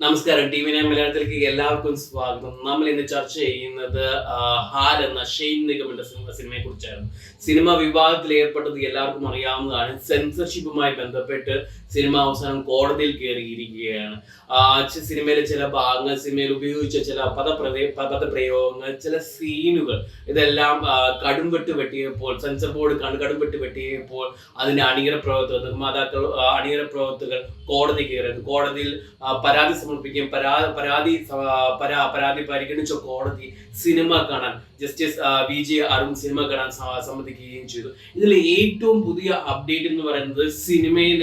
നമസ്കാരം. T V nine മലയാളത്തിലേക്ക് എല്ലാവർക്കും സ്വാഗതം. നമ്മൾ ഇന്ന് ചർച്ച ചെയ്യുന്നത് ഹാർ എന്ന ഷെയ്ൻ നിഗമിന്റെ സിനിമ സിനിമയെ കുറിച്ചായിരുന്നു. സിനിമ വിവാദത്തിൽ ഏർപ്പെട്ടത് എല്ലാവർക്കും അറിയാവുന്നതാണ്. സെൻസർഷിപ്പുമായി ബന്ധപ്പെട്ട് സിനിമ അവസാനം കോടതിയിൽ കയറിയിരിക്കുകയാണ്. സിനിമയിലെ ചില ഭാഗങ്ങൾ സിനിമയിൽ ഉപയോഗിച്ച ചില പദപ്രദേ പദപ്രയോഗങ്ങൾ ചില സീനുകൾ ഇതെല്ലാം കടും കടുംവെട്ട് വെട്ടിയപ്പോൾ സെൻസർ ബോർഡ് കണ്ട് കടുംവെട്ട് വെട്ടിയപ്പോൾ അതിന്റെ അണിയറ പ്രവർത്തകർ നിർമ്മാതാക്കൾ അണിയറ പ്രവർത്തകർ കോടതി കയറിയത്. കോടതിയിൽ പരാതി സമർപ്പിക്കുകയും പരാ പരാതി പരാ പരാതി പരിഗണിച്ച കോടതി സിനിമ കാണാൻ justice V J Arun cinema കാണാൻ സമ്മതിക്കുകയും ചെയ്തു. ഇതിൽ ഏറ്റവും പുതിയ അപ്ഡേറ്റ് എന്ന് പറയുന്നത് സിനിമയിൽ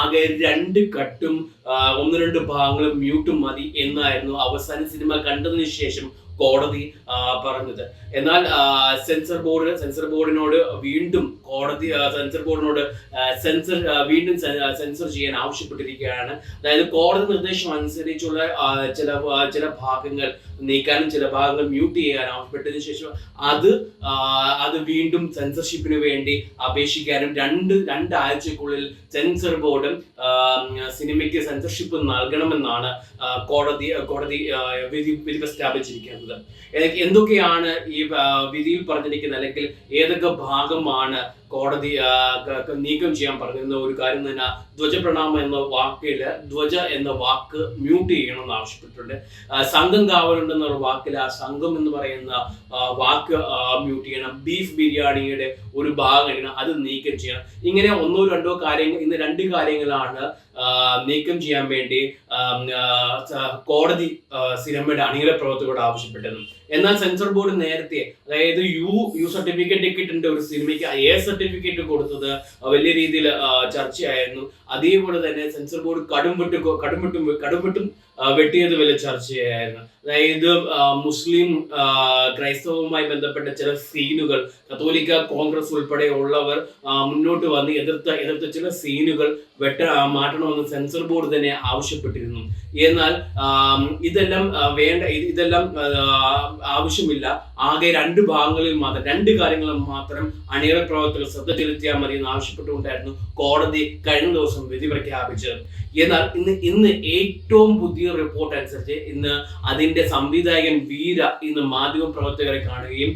ആകെ രണ്ട് കട്ടും ഒന്ന് രണ്ട് ഭാഗങ്ങളും മ്യൂട്ടും മതി എന്നായിരുന്നു അവസാന സിനിമ കണ്ടതിന് ശേഷം കോടതി പറഞ്ഞത്. എന്നാൽ സെൻസർ ബോർഡ് സെൻസർ ബോർഡിനോട് വീണ്ടും കോടതി സെൻസർ ബോർഡിനോട് സെൻസർ വീണ്ടും സെൻസർ ചെയ്യാൻ ആവശ്യപ്പെട്ടിരിക്കുകയാണ്. അതായത് കോടതി നിർദ്ദേശം അനുസരിച്ചുള്ള ചില ചില ഭാഗങ്ങൾ നീക്കാനും ചില ഭാഗങ്ങൾ മ്യൂട്ട് ചെയ്യാനും ആവശ്യപ്പെട്ടതിന് ശേഷം അത് അത് വീണ്ടും സെൻസർഷിപ്പിന് വേണ്ടി അപേക്ഷിക്കാനും രണ്ട് രണ്ടാഴ്ചക്കുള്ളിൽ സെൻസർ ബോർഡ് സിനിമയ്ക്ക് സെൻസർഷിപ്പ് നൽകണമെന്നാണ് കോടതി കോടതി വിധി വിധി പ്രസ്താവിച്ചിരിക്കുന്നത് ഏതൊക്കെ- എന്തൊക്കെയാണ് ഈ വിധിയിൽ പറഞ്ഞിരിക്കുന്നത്? അല്ലെങ്കിൽ ഏതൊക്കെ ഭാഗമാണ് കോടതി നീക്കം ചെയ്യാൻ പറഞ്ഞിരുന്ന ഒരു കാര്യം തന്നെ ധ്വജപ്രണാമം എന്ന വാക്കിൽ ധ്വജ എന്ന വാക്ക് മ്യൂട്ട് ചെയ്യണമെന്ന് ആവശ്യപ്പെട്ടിട്ടുണ്ട്. സംഘം കാവലുണ്ടെന്ന ഒരു വാക്കിൽ ആ സംഘം എന്ന് പറയുന്ന വാക്ക് മ്യൂട്ട് ചെയ്യണം. ബീഫ് ബിരിയാണിയുടെ ഒരു ഭാഗം അത് നീക്കം ചെയ്യണം. ഇങ്ങനെ ഒന്നോ രണ്ടോ കാര്യങ്ങൾ ഇന്ന് രണ്ട് കാര്യങ്ങളാണ് നീക്കം ചെയ്യാൻ വേണ്ടി കോടതി സിനിമയുടെ അണിയറ പ്രവർത്തകരോട് ആവശ്യപ്പെട്ടിരുന്നു എന്നാൽ സെൻസർ ബോർഡ് നേരത്തെ അതായത് യു യു സർട്ടിഫിക്കറ്റ് കിട്ടേണ്ട ഒരു സിനിമയ്ക്ക് എ സർട്ടിഫിക്കറ്റ് കൊടുത്തത് വലിയ രീതിയിൽ ചർച്ചയായിരുന്നു. അതേപോലെ തന്നെ സെൻസർ ബോർഡ് കടുംവെട്ട് കടുംവെട്ടും കടുംവെട്ടും വെട്ടിയത് വലിയ ചർച്ചയായിരുന്നു. അതായത് മുസ്ലിം ക്രൈസ്തവവുമായി ബന്ധപ്പെട്ട ചില സീനുകൾ കത്തോലിക്ക കോൺഗ്രസ് ഉൾപ്പെടെ ഉള്ളവർ ആ, മുന്നോട്ട് വന്ന് എതിർത്ത എതിർത്ത ചില സീനുകൾ വെട്ട മാറ്റണമെന്ന് സെൻസർ ബോർഡ് തന്നെ ആവശ്യപ്പെട്ടിരുന്നു. എന്നാൽ ഇതെല്ലാം വേണ്ട ഇതെല്ലാം ആവശ്യമില്ല. ആകെ രണ്ട് ഭാഗങ്ങളിൽ മാത്രം രണ്ട് കാര്യങ്ങളിൽ മാത്രം അണിയറ പ്രവർത്തകർ ശ്രദ്ധ ചെലുത്തിയാൽ മതി എന്ന് ആവശ്യപ്പെട്ടുകൊണ്ടായിരുന്നു കോടതി കഴിഞ്ഞ ദിവസം വിധി പ്രഖ്യാപിച്ചത് എന്നാൽ ഇന്ന് ഇന്ന് ഏറ്റവും പുതിയ റിപ്പോർട്ട് അനുസരിച്ച് ഇന്ന് അതിന്റെ സംവിധായകൻ വീര ഇന്ന് മാധ്യമ പ്രവർത്തകരെ കാണുകയും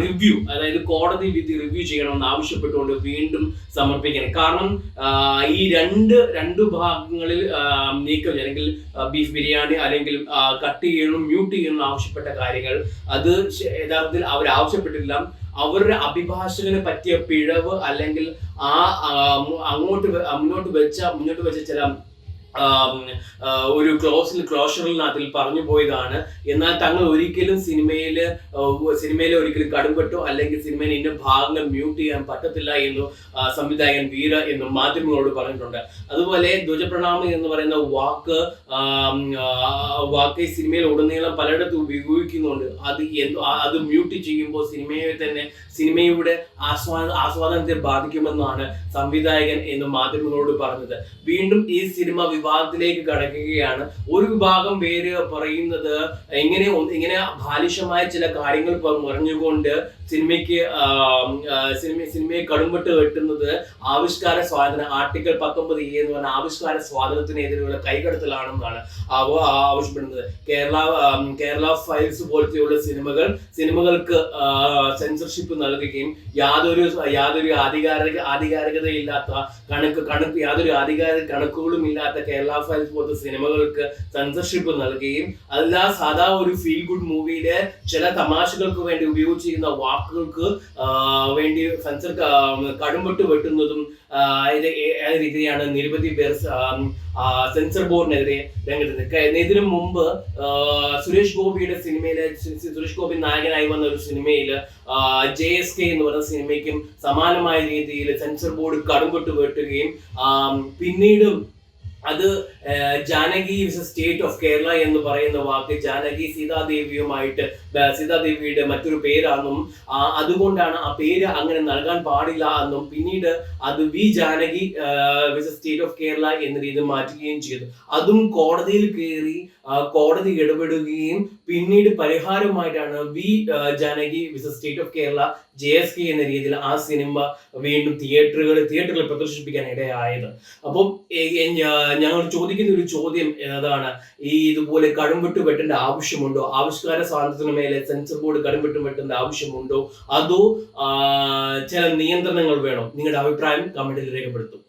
റിവ്യൂ അതായത് കോടതി വിധി റിവ്യൂ ചെയ്യണമെന്ന് ആവശ്യപ്പെട്ടുകൊണ്ട് വീണ്ടും സമർപ്പിക്കണം. കാരണം ഈ രണ്ട് രണ്ട് ഭാഗങ്ങളിൽ നീക്കം അല്ലെങ്കിൽ ബീഫ് ബിരിയാണി അല്ലെങ്കിൽ കട്ട് ചെയ്യണം മ്യൂട്ട് ചെയ്യണം ആവശ്യപ്പെട്ട കാര്യങ്ങൾ അത് യഥാർത്ഥത്തിൽ അവർ ആവശ്യപ്പെട്ടില്ല അവരുടെ അഭിഭാഷകന് പറ്റിയ പിഴവ് അല്ലെങ്കിൽ ആ അങ്ങോട്ട് മുന്നോട്ട് വെച്ച മുന്നോട്ട് വെച്ച ചില ഒരു ക്ലോസിൽ ക്ലോഷറിൽ അതിൽ പറഞ്ഞു പോയതാണ്. എന്നാൽ തങ്ങൾ ഒരിക്കലും സിനിമയിൽ സിനിമയിൽ ഒരിക്കലും കടുംപെട്ടോ അല്ലെങ്കിൽ സിനിമയിൽ ഇന്ന ഭാഗങ്ങൾ മ്യൂട്ട് ചെയ്യാൻ പറ്റത്തില്ല എന്നും സംവിധായകൻ വീര എന്നും മാധ്യമങ്ങളോട് പറഞ്ഞിട്ടുണ്ട്. അതുപോലെ ധ്വജപ്രണാമം എന്ന് പറയുന്ന വാക്ക് വാക്ക് സിനിമയിൽ ഉടനീളം പലയിടത്തും ഉപയോഗിക്കുന്നുണ്ട്. അത് അത് മ്യൂട്ട് ചെയ്യുമ്പോൾ സിനിമയെ തന്നെ സിനിമയുടെ ആസ്വാദ ആസ്വാദനത്തെ ബാധിക്കുമെന്നാണ് സംവിധായകൻ എന്ന് മാധ്യമങ്ങളോട് പറഞ്ഞത്. വീണ്ടും ഈ സിനിമ വിവാദത്തിലേക്ക് കടക്കുകയാണ്. ഒരു വിഭാഗം പേര് പറയുന്നത് ഇങ്ങനെ ഇങ്ങനെ ബാലിഷമായ ചില കാര്യങ്ങൾ പറഞ്ഞുകൊണ്ട് സിനിമയ്ക്ക് സിനിമ സിനിമയെ കടുംപെട്ട് കെട്ടുന്നത് ആവിഷ്കാര സ്വാതന്ത്ര്യം ആർട്ടിക്കിൾ പത്തൊമ്പത് എ എന്ന് പറഞ്ഞ ആവിഷ്കാര സ്വാതന്ത്ര്യത്തിനെതിരെയുള്ള കൈകടത്തലാണെന്നാണ് അവ ആവശ്യപ്പെടുന്നത്. കേരള കേരള ഫയൽസ് പോലത്തെയുള്ള സിനിമകൾ സിനിമകൾക്ക് സെൻസർഷിപ്പ് നൽകുകയും യാതൊരു യാതൊരു ആധികാരിക ആധികാരികതയില്ലാത്ത കണക്ക് കണക്ക് യാതൊരു ആധികാരിക കണക്കുകളും ഇല്ലാത്ത കേരള ഫയൽസ് പോലത്തെ സിനിമകൾക്ക് സെൻസർഷിപ്പ് നൽകുകയും അതല്ല സാധാ ഒരു ഫീൽ ഗുഡ് മൂവിയിലെ ചില തമാശകൾക്ക് വേണ്ടി ഉപയോഗിച്ചിരുന്ന വാക്കുകൾക്ക് വേണ്ടി സെൻസർ കടുംപെട്ട് വെട്ടുന്നതും രീതിയാണ് നിരവധി പേർ സെൻസർ ബോർഡിനെതിരെ രംഗത്ത് നിൽക്കുക ഇതിനു മുമ്പ് സുരേഷ് ഗോപിയുടെ സിനിമയിലെ സുരേഷ് ഗോപി നായകനായി വന്ന ഒരു സിനിമയിൽ ജെ എസ് കെ എന്ന് പറയുന്ന സിനിമയ്ക്കും സമാനമായ രീതിയിൽ സെൻസർ ബോർഡ് കടുംപെട്ട് വെട്ടുകയും പിന്നീട് അത് ജാനകി ജാനകി സ്റ്റേറ്റ് ഓഫ് കേരള എന്ന് പറയുന്ന വാക്ക് ജാനകി സീതാദേവിയുമായിട്ട് സീതാദേവിയുടെ മറ്റൊരു പേരാണെന്നും അതുകൊണ്ടാണ് ആ പേര് അങ്ങനെ നൽകാൻ പാടില്ല എന്നും പിന്നീട് അത് V Janaki vs state of Kerala എന്ന രീതി മാറ്റുകയും ചെയ്തു. അതും കോടതിയിൽ കയറി കോടതി ഇടപെടുകയും പിന്നീട് പരിഹാരമായിട്ടാണ് V Janaki vs state of Kerala J S K എന്ന രീതിയിൽ ആ സിനിമ വീണ്ടും തിയേറ്ററുകളിൽ തിയേറ്ററുകളിൽ പ്രദർശിപ്പിക്കാൻ ഇടയായത്. അപ്പം ഞങ്ങൾ ചോദിക്കുന്ന ഒരു ചോദ്യം ഏതാണ് ഈ ഇതുപോലെ കടുംവെട്ട് വെട്ടേണ്ട ആവശ്യമുണ്ടോ? ആവിഷ്കാര സ്വാതന്ത്ര്യത്തിന് മേലെ സെൻസർ ബോർഡ് കടുംവെട്ട് വെട്ടേണ്ട ആവശ്യമുണ്ടോ? അതോ ചില നിയന്ത്രണങ്ങൾ വേണോ? നിങ്ങളുടെ അഭിപ്രായം കമന്റിൽ രേഖപ്പെടുത്തും.